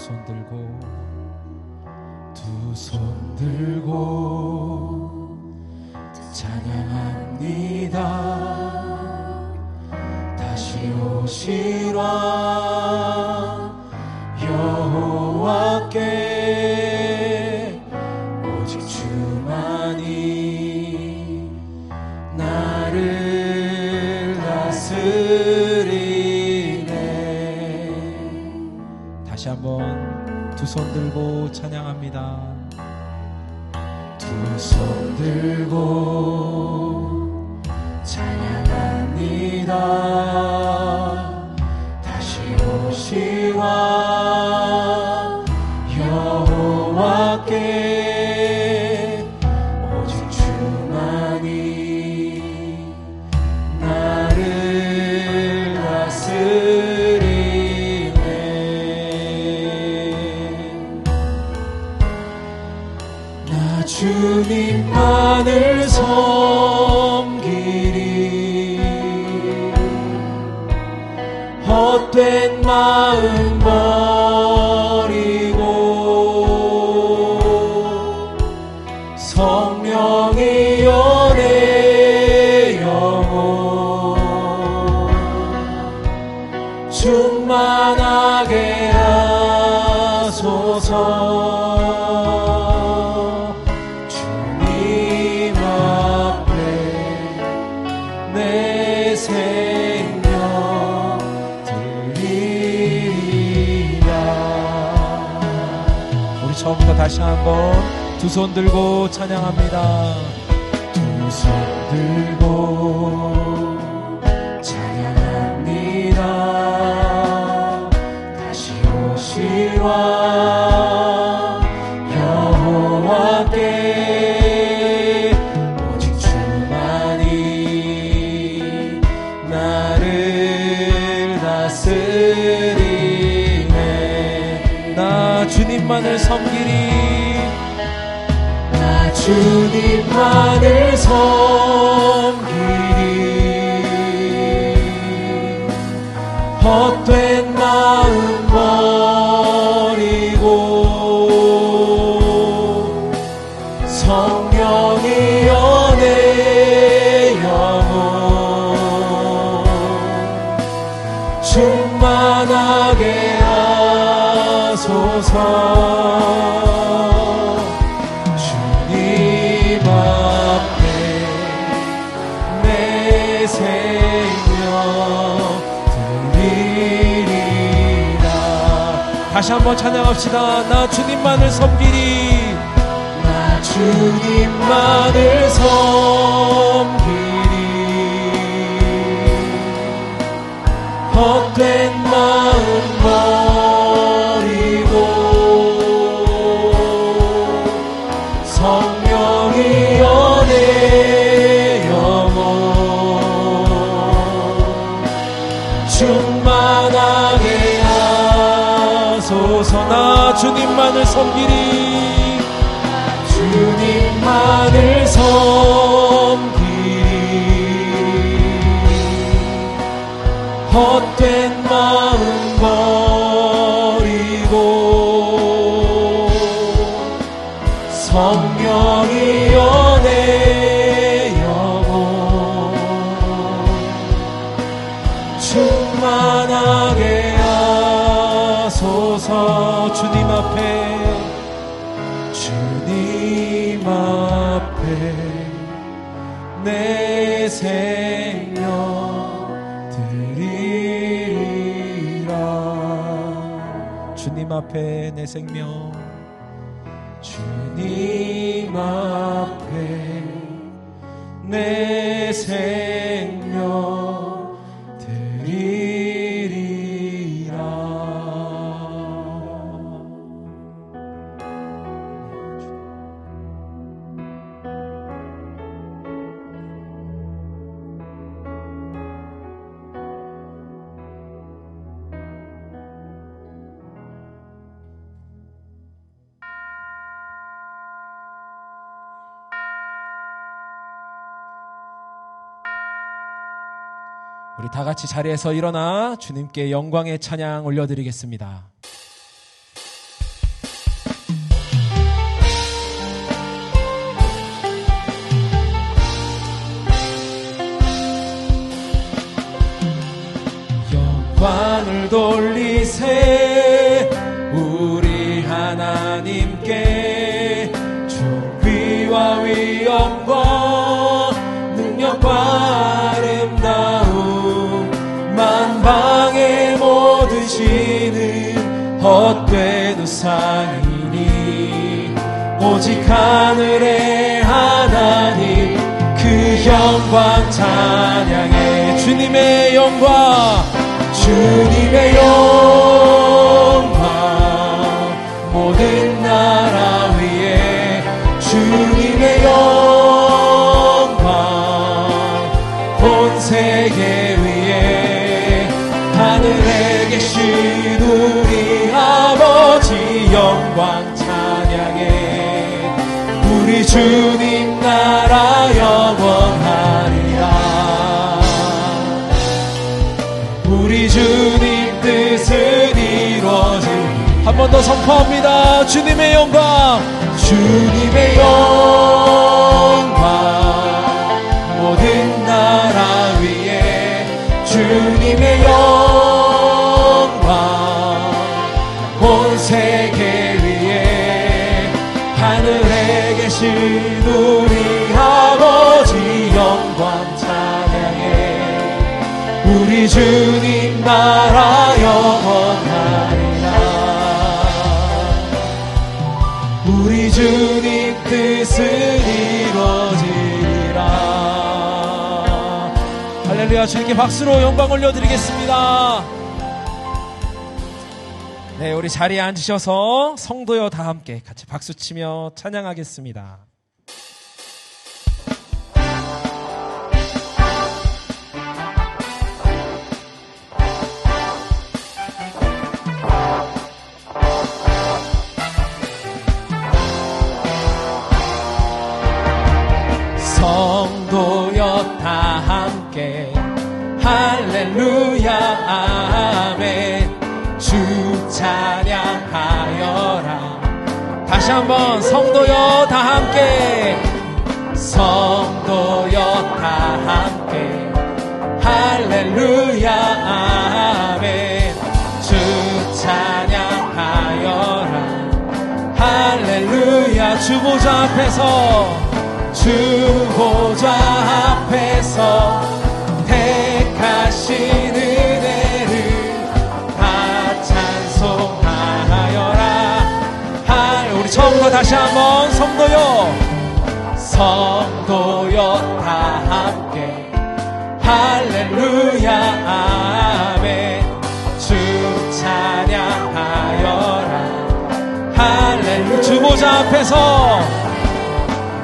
손 들고 두 손 들고 찬양합니다. 다시 오시라. 여호와께 오직 주만이 나를 다스리 다시 한번 두 손 들고 찬양합니다. 두 손 들고 찬양합니다. 다시 오시와 주님만을 섬기리 헛된 마음 버 내 생명 드리리라 우리 처음부터 다시 한번 두 손 들고 찬양합니다. 두 손 들고 주님만을 섬기리. 나 주님만을 섬기리 생명 드리리라. 다시 한번 찬양합시다. 나 주님만을 섬기리. 나 주님만을 섬기리. 헛된 마음 버 하소서 나 주님만을 섬기리. 주님만을 섬기리. 헛된 내 생명 드리리라. 주님 앞에 내 생명. 주님 앞에 내 생명 우리 다 같이 자리에서 일어나 주님께 영광의 찬양 올려드리겠습니다. 영광을 돌리세 우리 하나님께 주 위와 위엄과 헛되도 상이니 오직 하늘의 하나님 그 영광 찬양해 주님의 영광 주님의 영광 우리 주님 나라 영원하리라. 우리 주님 뜻은 이루어질 한번 더 선포합니다. 주님의 영광. 주님의 영광 신 우리 아버지 영광 찬양해. 우리 주님 나라 영원하리라. 우리 주님 뜻은 이루어지리라. 할렐루야 주님께 박수로 영광 올려드리겠습니다 네 우리 자리에 앉으셔서 성도여 다 함께 같이 박수치며 찬양하겠습니다 주보자 앞에서 주보자 앞에서 택하신 은혜를 다 찬송하여라. 할 우리 처음부터 다시 한번 성도여 성도여 다 함께. 할렐루야 보자 앞에서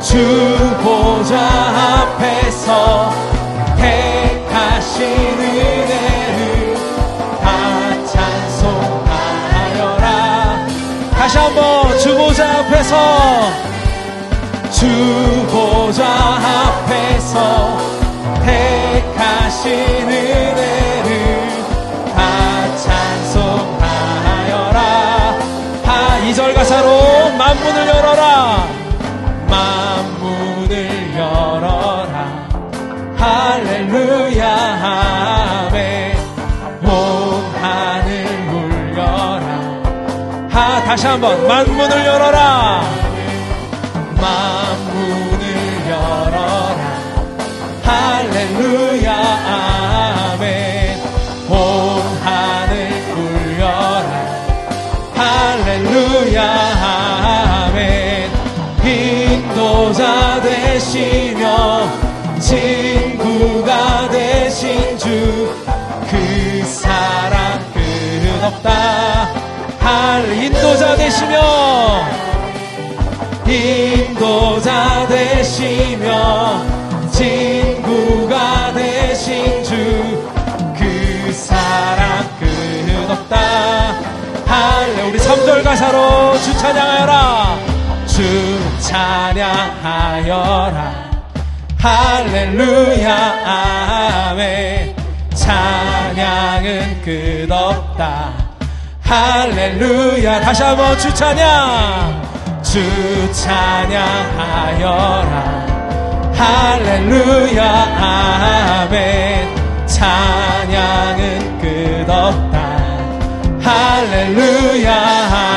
주보자 앞에서 택하신 은혜를 다 찬송하여라. 다시 한번 주보자 앞에서 주보자 앞에서 택하신 은혜 하 2절 가사로 만문을 열어라. 만문을 열어라. 할렐루야 아멘. 온 하늘 울려라. 하 다시 한번. 만문을 열어라. 만문을 열어라. 할렐루야 아멘. 인도자 되시며 친구가 되신 주 그 사랑 끝없다. 할 인도자 되시며 인도자 되시며 가사로 주 찬양하여라. 주 찬양하여라. 할렐루야 아멘. 찬양은 끝없다. 할렐루야 다시 한번 주 찬양. 주 찬양하여라. 할렐루야 아멘. 찬양은 끝없다. 할렐루야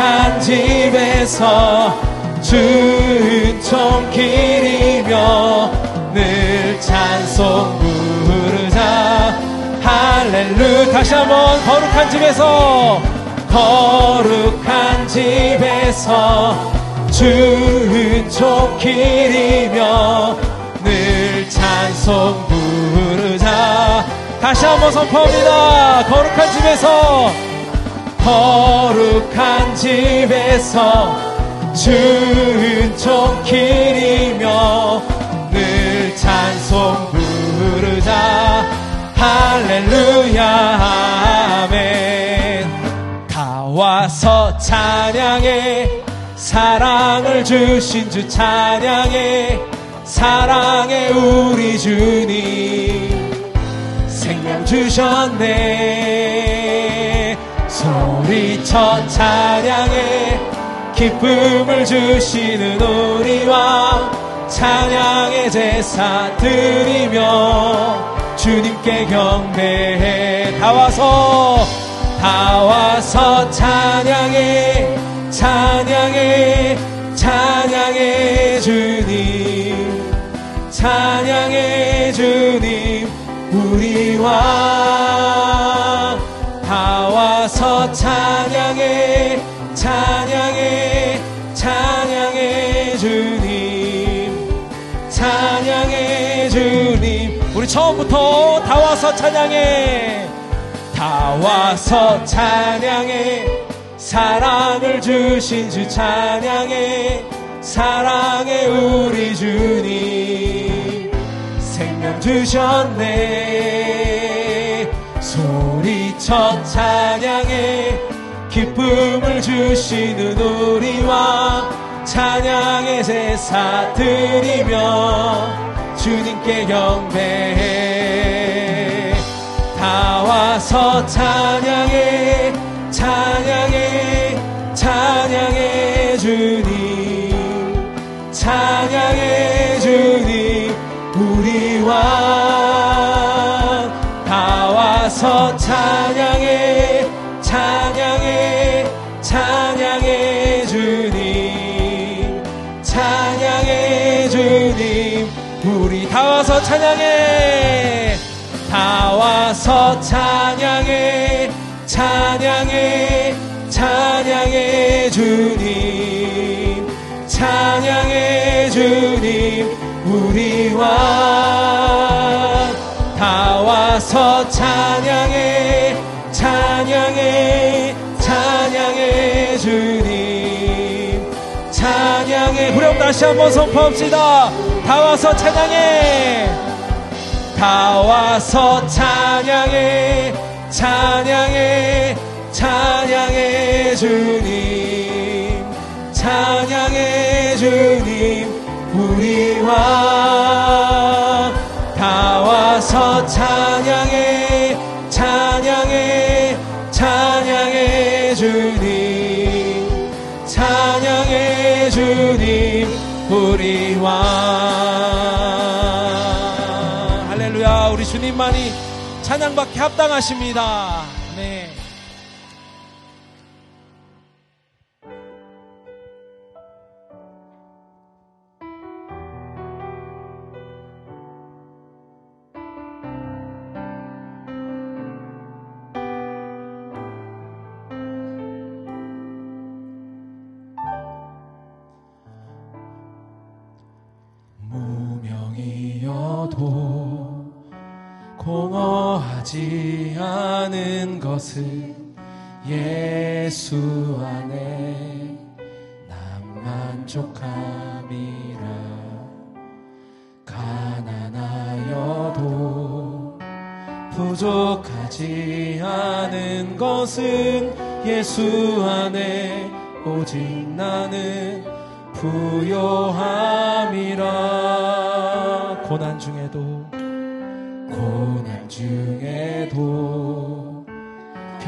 거룩한 집에서 주 은총 기리며 늘 찬송 부르자 할렐루 다시 한번 거룩한 집에서 거룩한 집에서 주 은총 기리며 늘 찬송 부르자 다시 한번 선포합니다. 거룩한 집에서 거룩한 집에서 주 은 총 기리며 늘 찬송 부르자. 할렐루야 아멘. 다 와서 찬양해. 사랑을 주신 주 찬양해. 사랑해 우리 주님. 생명 주셨네 소리쳐 찬양해. 기쁨을 주시는 우리 왕 찬양의 제사 드리며 주님께 경배해. 다 와서 다 와서 찬양해 처음부터 다 와서 찬양해. 다 와서 찬양해. 사랑을 주신 주 찬양해. 사랑해 우리 주님. 생명 주셨네. 소리쳐 찬양해. 기쁨을 주시는 우리 왕 찬양의 제사 드리며 주님께 경배해 다 와서 찬양해 찬양해 찬양해. 다 와서 찬양해. 찬양해. 찬양해 주님. 찬양해 주님. 우리 왕다 와서 찬양해. 찬양해. 찬양해 주님 후렴 다시 한번 선포합시다. 다 와서 찬양해. 다 와서 찬양해. 찬양해. 찬양해 주님. 찬양해 주님. 우리 왕다 와서 찬양해 왕 할렐루야 우리 주님만이 찬양받기 합당하십니다 않은 것은 예수 안에 난 만족함이라. 가난하여도 부족하지 않은 것은 예수 안에 오직 나는 부요함이라. 고난 중에도 고난 중에도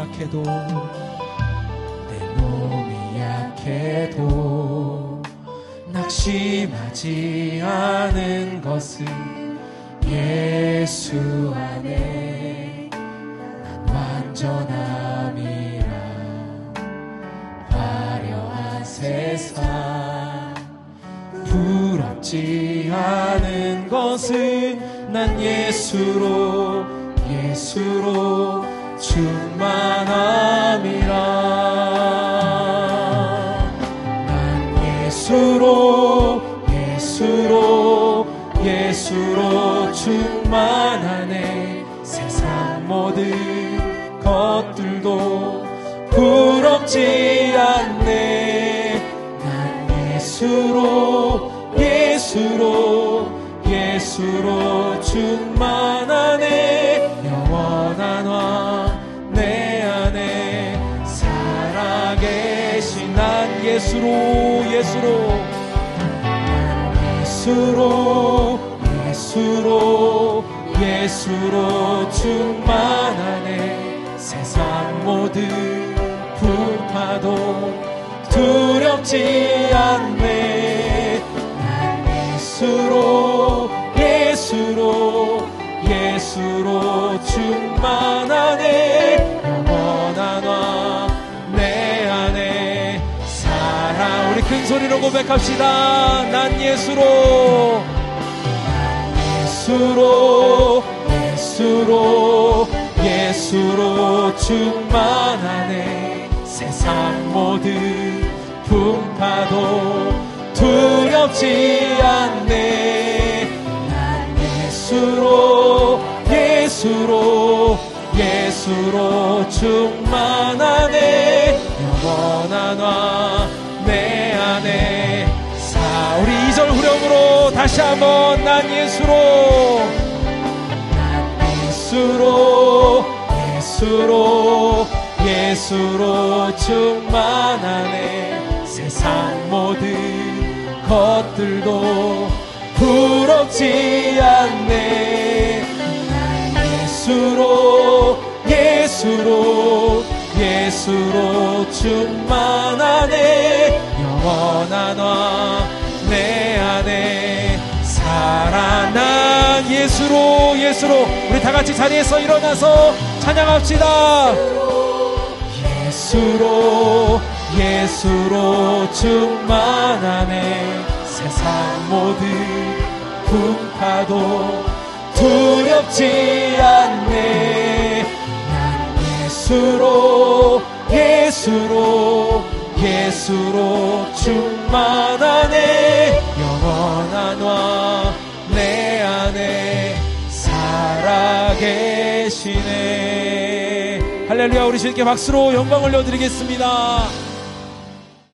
약해도 내 몸이 약해도 낙심하지 않은 것은 예수 안에 난 완전함이라. 화려한 세상 부럽지 않은 것은 난 예수로 예수로 충만함이라. 난 예수로 예수로 예수로 충만하네. 세상 모든 것들도 부럽지 않네. 난 예수로 예수로 예수로 충만하네 예수로 예수로. 난 예수로 예수로 예수로 충만하네. 세상 모든 풍파도 두렵지 않네. 난 예수로 예수로 예수로 충만하네 소리로 고백합시다. 난 예수로. 예수로 예수로 예수로 충만하네. 세상 모든 풍파도 두렵지 않네. 난 예수로 예수로 예수로 충만하네. 영원한 왕내 안에. 사 우리 2절 후렴으로 다시 한번 난 예수로. 난 예수로 예수로 예수로 충만하네. 세상 모든 것들도 부럽지 않네. 난 예수로 예수로 예수로 충만하네 영원한 왕내 안에 살아난 예수로 예수로. 우리 다 같이 자리에서 일어나서 찬양합시다. 예수로 예수로 충만하네. 세상 모든 풍파도 두렵지 않네. 난 예수로 예수로 예수로 충만하네 영원한 왕 내 안에 살아계시네. 할렐루야 우리 주님께 박수로 영광 올려드리겠습니다